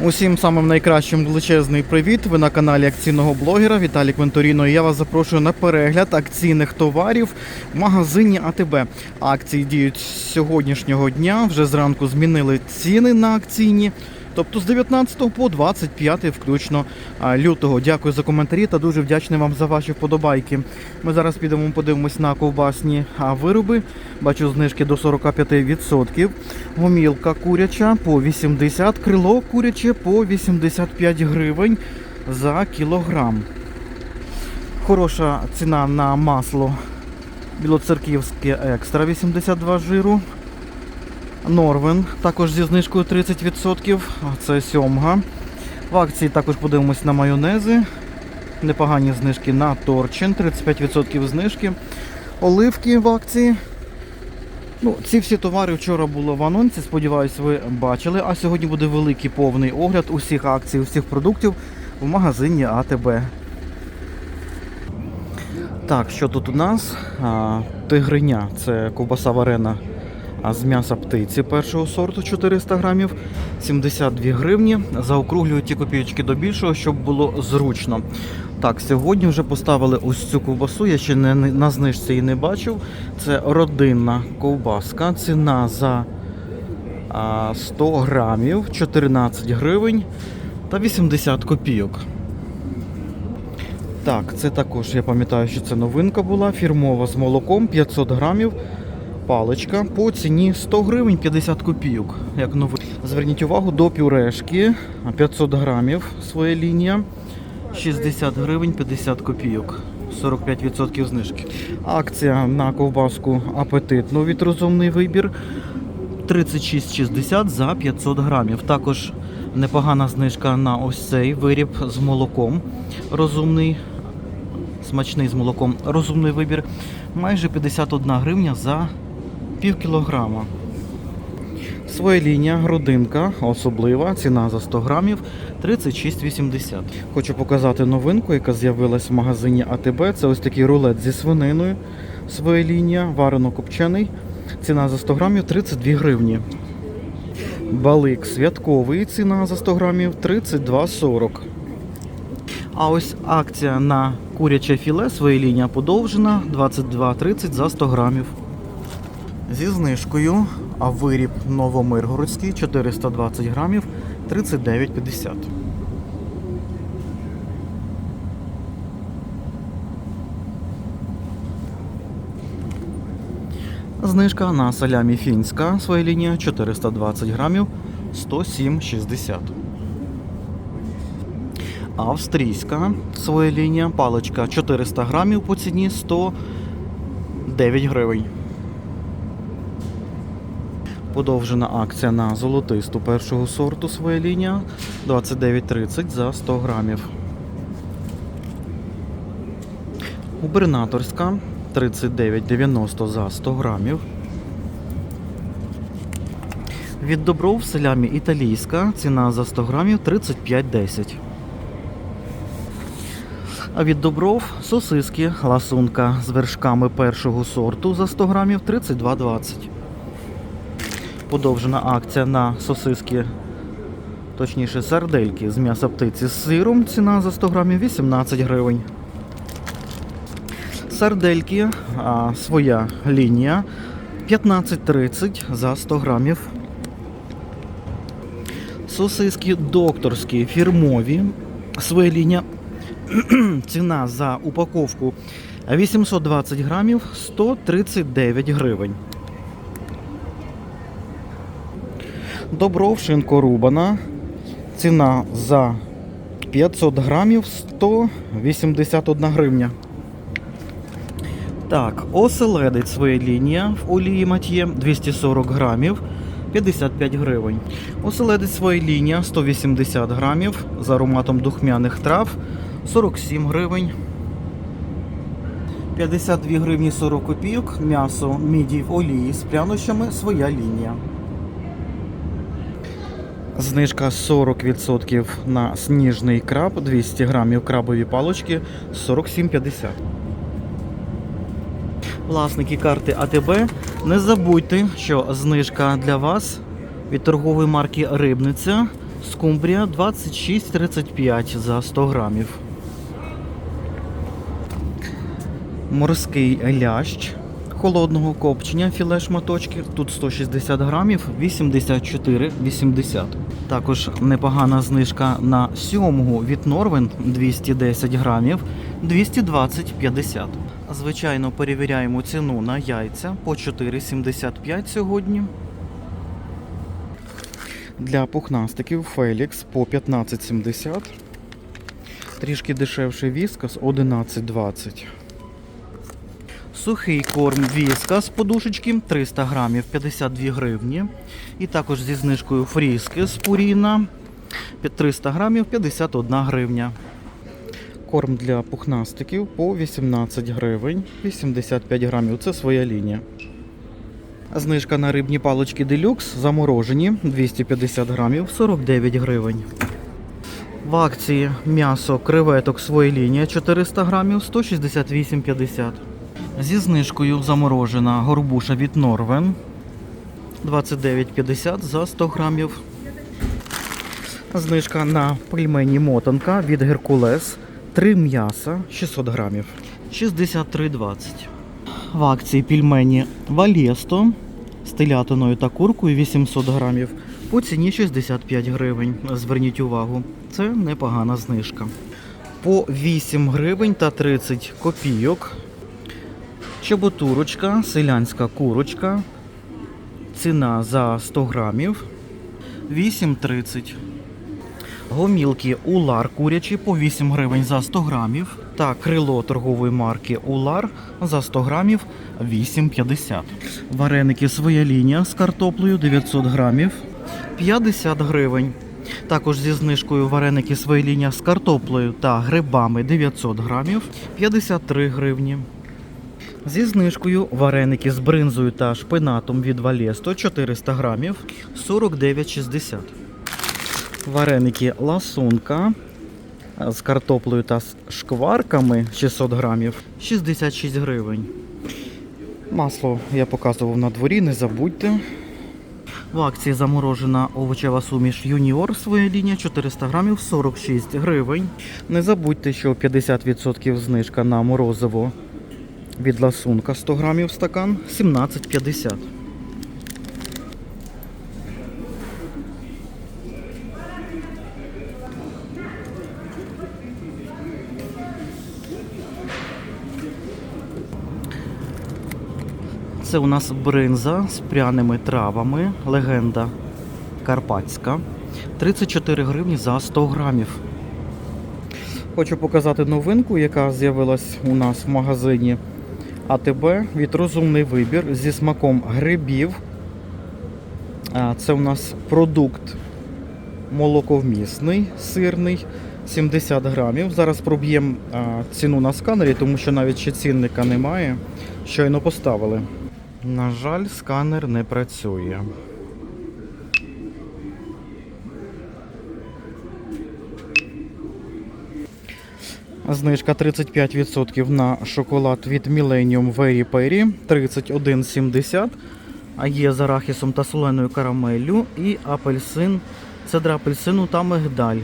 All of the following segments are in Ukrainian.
Усім самим найкращим величезний привіт. Ви на каналі акційного блогера Віталій Квенторіно. І я вас запрошую на перегляд акційних товарів в магазині АТБ. Акції діють сьогоднішнього дня. Вже зранку змінили ціни на акційні. Тобто з 19 по 25 включно лютого. Дякую за коментарі та дуже вдячний вам за ваші вподобайки. Ми зараз підемо подивимось на ковбасні вироби. Бачу знижки до 45%. Гомілка куряча по 80, крило куряче по 85 гривень за кілограм. Хороша ціна на масло білоцерківське екстра 82 жиру. Норвен також зі знижкою 30%. а Це сьомга. В акції також подивимось на майонези. Непогані знижки на торчин, 35% знижки. Оливки в акції. Ну, ці всі товари вчора було в анонсі, сподіваюсь, ви бачили. А сьогодні буде великий повний огляд усіх акцій, усіх продуктів в магазині АТБ. Так, що тут у нас? А, тигриня це ковбаса варена а з м'яса птиці першого сорту 400 грамів, 72 гривні. Заокруглюю ті копійки до більшого, щоб було зручно. Так, сьогодні вже поставили ось цю ковбасу, я ще не, на знижці її не бачив. Це родинна ковбаска. Ціна за а, 100 грамів, 14 гривень та 80 копійок. Так, це також, я пам'ятаю, що це новинка була. Фірмова з молоком 500 грамів. Паличка по ціні 100 гривень 50 копійок. Як новий. Зверніть увагу до пюрешки 500 грамів своя лінія. 60 гривень 50 копійок. 45% знижки. Акція на ковбаску апетитну від розумний вибір. 36,60 за 500 грамів. Також непогана знижка на ось цей виріб з молоком. Розумний, смачний з молоком. Розумний вибір. Майже 51 гривня за пів кілограма. Своя лінія, родинка, особлива, ціна за 100 грамів 36,80. Хочу показати новинку, яка з'явилась в магазині АТБ. Це ось такий рулет зі свининою. Своя лінія, варено-копчений. Ціна за 100 грамів 32 гривні. Балик святковий, ціна за 100 грамів 32,40. А ось акція на куряче філе, своя лінія подовжена 22,30 за 100 грамів. Зі знижкою, а виріб Новомиргородський 420 грамів 39,50. Знижка на салямі фінська, своя лінія 420 грамів 107,60. Австрійська своя лінія, паличка 400 грамів по ціні 109 гривень. Подовжена акція на золотисту першого сорту своя лінія 29,30 за 100 грамів. Губернаторська 39,90 за 100 грамів. Від Добров селямі італійська ціна за 100 грамів 35,10. А від Добров сосиски ласунка з вершками першого сорту за 100 грамів 32,20. Подовжена акція на сосиски, точніше сардельки з м'яса птиці з сиром. Ціна за 100 грамів 18 гривень. Сардельки, а, своя лінія 15,30 за 100 грамів. Сосиски докторські фірмові. Своя лінія. Ціна за упаковку 820 грамів 139 гривень. Добров шинко рубана. Ціна за 500 грамів 181 гривня. Так, оселедець своя лінія в олії мат'є 240 грамів 55 гривень. Оселедець своя лінія 180 грамів з ароматом духмяних трав 47 гривень. 52 гривні 40 копійок. М'ясо міді в олії з прянощами своя лінія. Знижка 40% на сніжний краб, 200 грамів крабові палочки 47,50. Власники карти АТБ, не забудьте, що знижка для вас від торгової марки Рибниця Скумбрія 26,35 за 100 грамів. Морський лящ холодного копчення філе шматочки. Тут 160 грамів, 84,80. Також непогана знижка на сьомгу від Норвен 210 грамів, 220,50. Звичайно, перевіряємо ціну на яйця по 4,75 сьогодні. Для пухнастиків Фелікс по 15,70. Трішки дешевший віскас 11,20. Сухий корм віска з подушечки 300 грамів 52 гривні. І також зі знижкою фріски з пуріна 300 грамів 51 гривня. Корм для пухнастиків по 18 гривень 85 грамів. Це своя лінія. Знижка на рибні палички делюкс заморожені 250 грамів 49 гривень. В акції м'ясо креветок своя лінія 400 грамів 168,50. Зі знижкою заморожена горбуша від Норвен 29,50 за 100 грамів. Знижка на пельмені мотанка від Геркулес 3 м'яса 600 грамів 63,20. В акції пельмені Валєсто з телятиною та куркою 800 грамів по ціні 65 гривень. Зверніть увагу, це непогана знижка. По 8 гривень та 30 копійок. Чеботурочка, селянська курочка. Ціна за 100 грамів 8,30. Гомілки Улар курячі по 8 гривень за 100 грамів. Та крило торгової марки Улар за 100 грамів 8,50. Вареники своя лінія з картоплею 900 грамів 50 гривень. Також зі знижкою вареники своя лінія з картоплею та грибами 900 грамів 53 гривні. Зі знижкою вареники з бринзою та шпинатом від Валєсто 400 грамів 49,60. Вареники ласунка з картоплею та шкварками 600 грамів 66 гривень. Масло я показував на дворі, не забудьте. В акції заморожена овочева суміш Юніор своя лінія 400 грамів 46 гривень. Не забудьте, що 50% знижка на морозиво від ласунка 100 грамів стакан 17,50. Це у нас бринза з пряними травами, легенда карпатська. 34 гривні за 100 грамів. Хочу показати новинку, яка з'явилась у нас в магазині АТБ від розумний вибір зі смаком грибів. А, Це у нас продукт молоковмісний, сирний, 70 грамів. Зараз проб'ємо ціну на сканері, тому що навіть ще цінника немає. Щойно поставили. На жаль, сканер не працює. Знижка 35% на шоколад від Millennium Very Perry 31,70. А є з арахісом та соленою карамеллю і апельсин, цедра апельсину та мигдаль.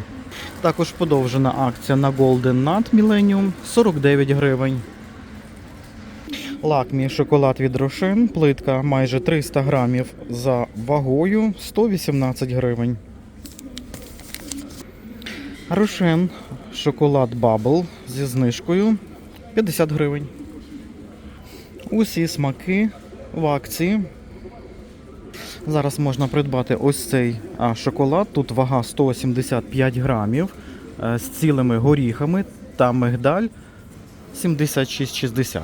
Також подовжена акція на Golden Nut Millennium 49 гривень. Лакмі шоколад від Рошен, плитка майже 300 грамів за вагою 118 гривень. Рошен шоколад Бабл зі знижкою 50 гривень. Усі смаки в акції. Зараз можна придбати ось цей а, шоколад. Тут вага 175 грамів е, з цілими горіхами та мигдаль 76,60.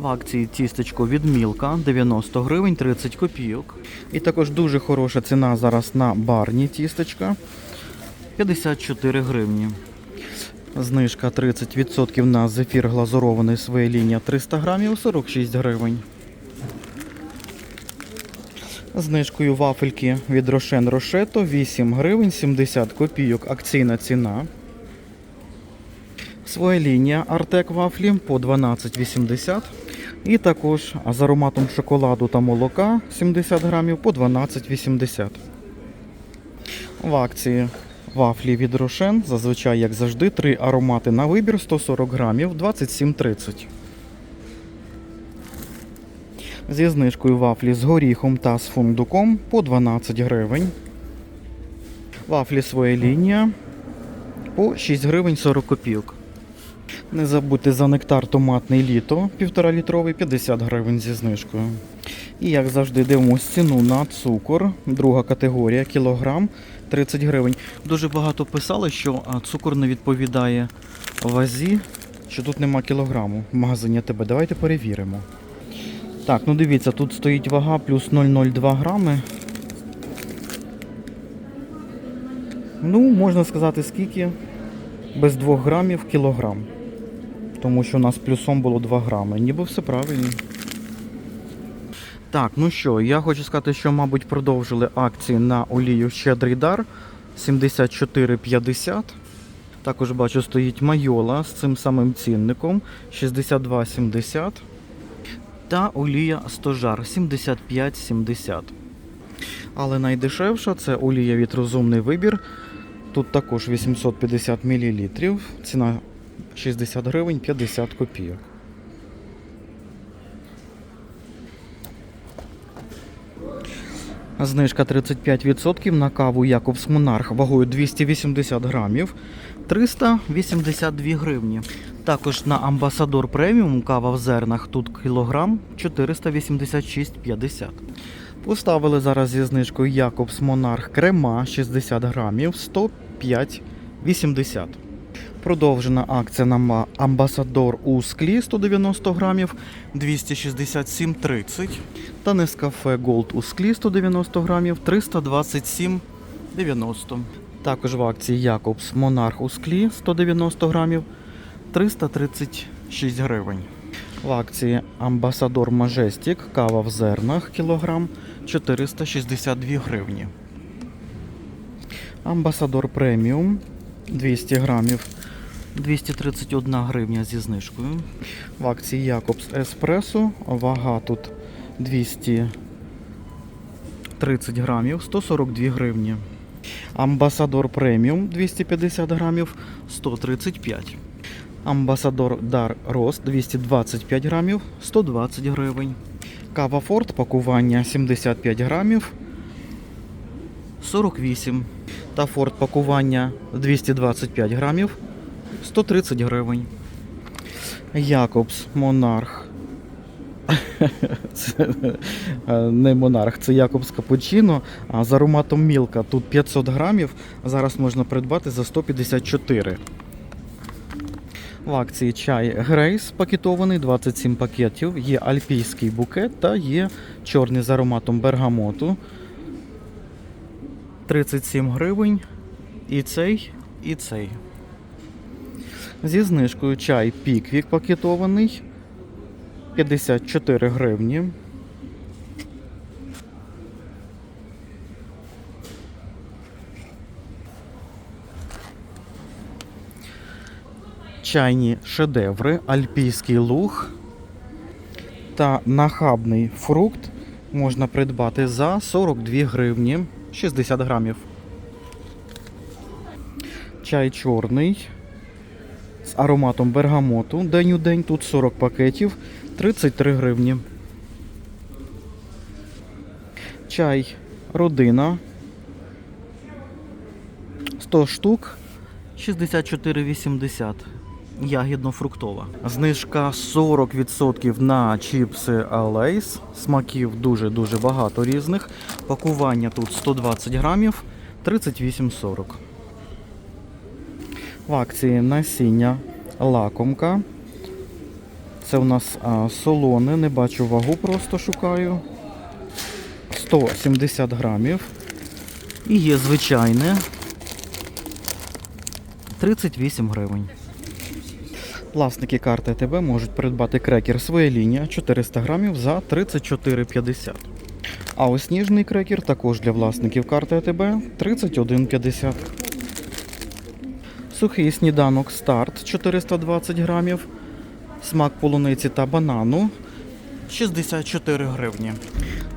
В акції тістечко від Мілка 90 гривень 30 копійок. І також дуже хороша ціна зараз на барні тістечка 54 гривні. Знижка 30% на зефір глазурований своя лінія 300 грамів 46 гривень. Знижкою вафельки від Рошен Рошето 8 гривень 70 копійок. Акційна ціна. Своя лінія Артек вафлі по 12,80. І також з ароматом шоколаду та молока 70 грамів по 12,80. В акції вафлі від Рошен, зазвичай, як завжди, три аромати на вибір 140 грамів 27,30. Зі знижкою вафлі з горіхом та з фундуком по 12 гривень. Вафлі своя лінія по 6 гривень 40 копійок. Не забудьте за нектар томатний літо 1,5 літровий 50 гривень зі знижкою. І як завжди дивимось ціну на цукор, друга категорія, кілограм 30 гривень. Дуже багато писали, що цукор не відповідає вазі, що тут нема кілограму в магазині ТБ. Давайте перевіримо. Так, ну дивіться, тут стоїть вага плюс 0,02 грами. Ну, можна сказати, скільки? Без 2 грамів кілограм. Тому що у нас плюсом було 2 грами. Ніби все правильно. Так, ну що, я хочу сказати, що, мабуть, продовжили акції на олію Щедрий дар 74,50. Також бачу, стоїть майола з цим самим цінником 62,70. Та олія стожар 75,70. Але найдешевша це олія від розумний вибір. Тут також 850 мл. Ціна 60 гривень 50 копійок. Знижка 35% на каву Якобс Монарх вагою 280 грамів 382 гривні. Також на Амбасадор преміум кава в зернах тут кілограм 486,50. Поставили зараз зі знижкою Якобс Монарх крема 60 грамів 105,80. Продовжена акція на Амбасадор у склі 190 грамів 267,30. Та Нескафе Gold у склі 190 грамів 327,90. Також в акції Якобс Монарх у склі 190 грамів 336 гривень. В акції Амбасадор Majestic кава в зернах кілограм 462 гривні. Амбасадор преміум 200 грамів 231 гривня зі знижкою. В акції Якобс Еспресо вага тут 230 грамів 142 гривні. Амбасадор преміум 250 грамів 135. Амбасадор Дар Рост 225 грамів 120 гривень. Кава Форт пакування 75 грамів 48. Та Форт пакування 225 грамів 130 гривень. Якобс Монарх. Це е, не Монарх, це Якобс Капучино. А з ароматом Мілка тут 500 грамів. Зараз можна придбати за 154. В акції чай Грейс пакетований 27 пакетів. Є альпійський букет та є чорний з ароматом бергамоту. 37 гривень. І цей, і цей. Зі знижкою чай Піквік пакетований 54 гривні. Чайні шедеври, альпійський луг та нахабний фрукт можна придбати за 42 гривні 60 грамів. Чай чорний з ароматом бергамоту. День у день тут 40 пакетів 33 гривні. Чай родина 100 штук 64,80. Ягідно-фруктова. Знижка 40% на чіпси Lays. Смаків дуже-дуже багато різних. Пакування тут 120 грамів 38,40. В акції насіння лакомка. Це у нас а, солоне, не бачу вагу, просто шукаю. 170 грамів. І є звичайне 38 гривень. Власники карти АТБ можуть придбати крекер своя лінія 400 грамів за 34,50. А ось сніжний крекер також для власників карти АТБ 31,50. Сухий сніданок старт 420 грамів. Смак полуниці та банану 64 гривні.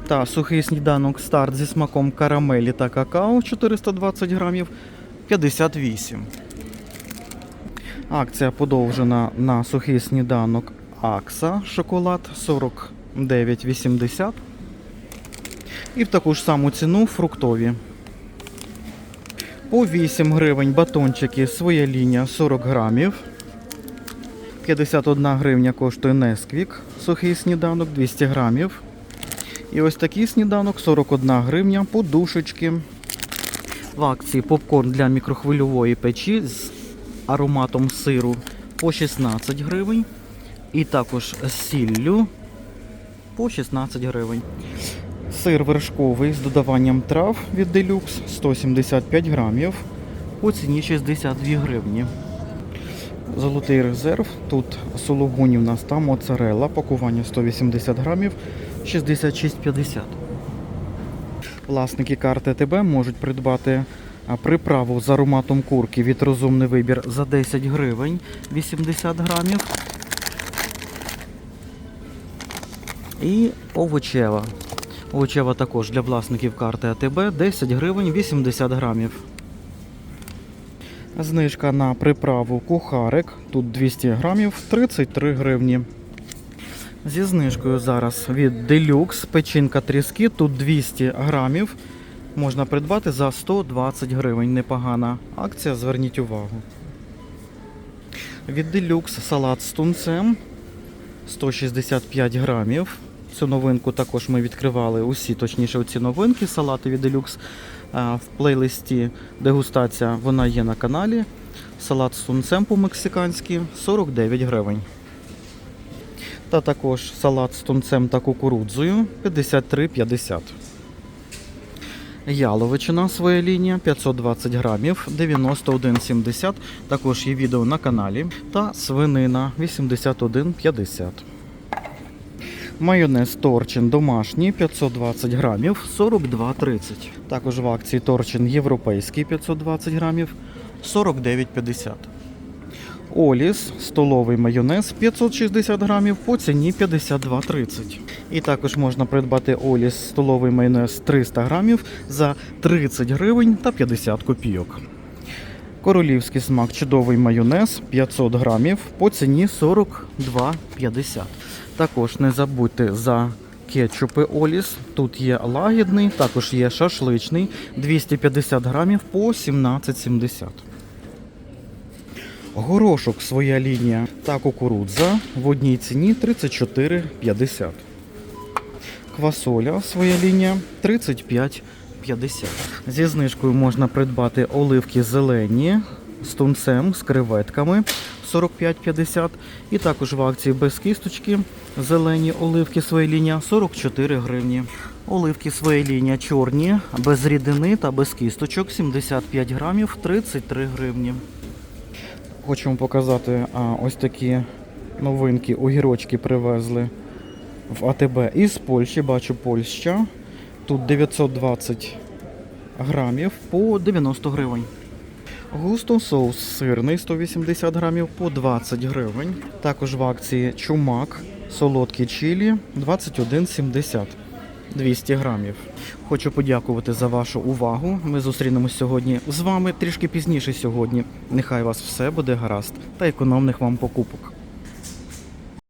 Та сухий сніданок старт зі смаком карамелі та какао 420 грамів 58. Акція подовжена на сухий сніданок Акса шоколад 49,80. І в таку ж саму ціну фруктові. По 8 гривень батончики своя лінія 40 грамів. 51 гривня коштує Несквік, сухий сніданок 200 грамів. І ось такий сніданок 41 гривня, подушечки. В акції попкорн для мікрохвильової печі з ароматом сиру по 16 гривень. І також з сіллю по 16 гривень. Сир вершковий з додаванням трав від Deluxe 175 грамів по ціні 62 гривні. Золотий резерв. Тут сулугунівна та моцарелла, пакування 180 грамів 66,50. Власники карти ТБ можуть придбати приправу з ароматом курки від розумний вибір за 10 гривень 80 грамів. І овочева. Овочева також для власників карти АТБ 10 гривень 80 грамів. Знижка на приправу кухарик. Тут 200 грамів 33 гривні. Зі знижкою зараз від Deluxe печінка тріски. Тут 200 грамів. Можна придбати за 120 гривень. Непогана акція, зверніть увагу. Від Deluxe салат з тунцем 165 грамів. Цю новинку також ми відкривали усі, точніше, ці новинки Deluxe. А, В плейлисті дегустація вона є на каналі. Салат з тунцем по-мексиканськи 49 гривень. Та також салат з тунцем та кукурудзою 53,50. Яловичина своя лінія 520 грамів 91,70. Також є відео на каналі. Та свинина 81,50. Майонез Торчин домашній 520 грамів 42,30. Також в акції Торчин європейський 520 грамів 49,50. Оліс столовий майонез 560 грамів по ціні 52,30. І також можна придбати Оліс столовий майонез 300 грамів за 30 гривень та 50 копійок. Королівський смак чудовий майонез 500 грамів по ціні 42,50. Також не забудьте за кетчупи Оліс. Тут є лагідний, також є шашличний 250 грамів по 17,70. Горошок своя лінія та кукурудза в одній ціні 34,50. Квасоля своя лінія 35,50. Зі знижкою можна придбати оливки зелені з тунцем, з креветками 45,50. І також в акції без кісточки зелені оливки своя лінія 44 гривні. Оливки своя лінія чорні, без рідини та без кісточок 75 грамів 33 гривні. Хочемо показати а, ось такі новинки. Огірочки привезли в АТБ із Польщі. Бачу Польща. Тут 920 грамів по 90 гривень. Густо соус сирний 180 грамів по 20 гривень. Також в акції чумак солодкі чилі 21,70 200 грамів. Хочу подякувати за вашу увагу. Ми зустрінемось сьогодні з вами трішки пізніше сьогодні. Нехай вас все буде гаразд та економних вам покупок.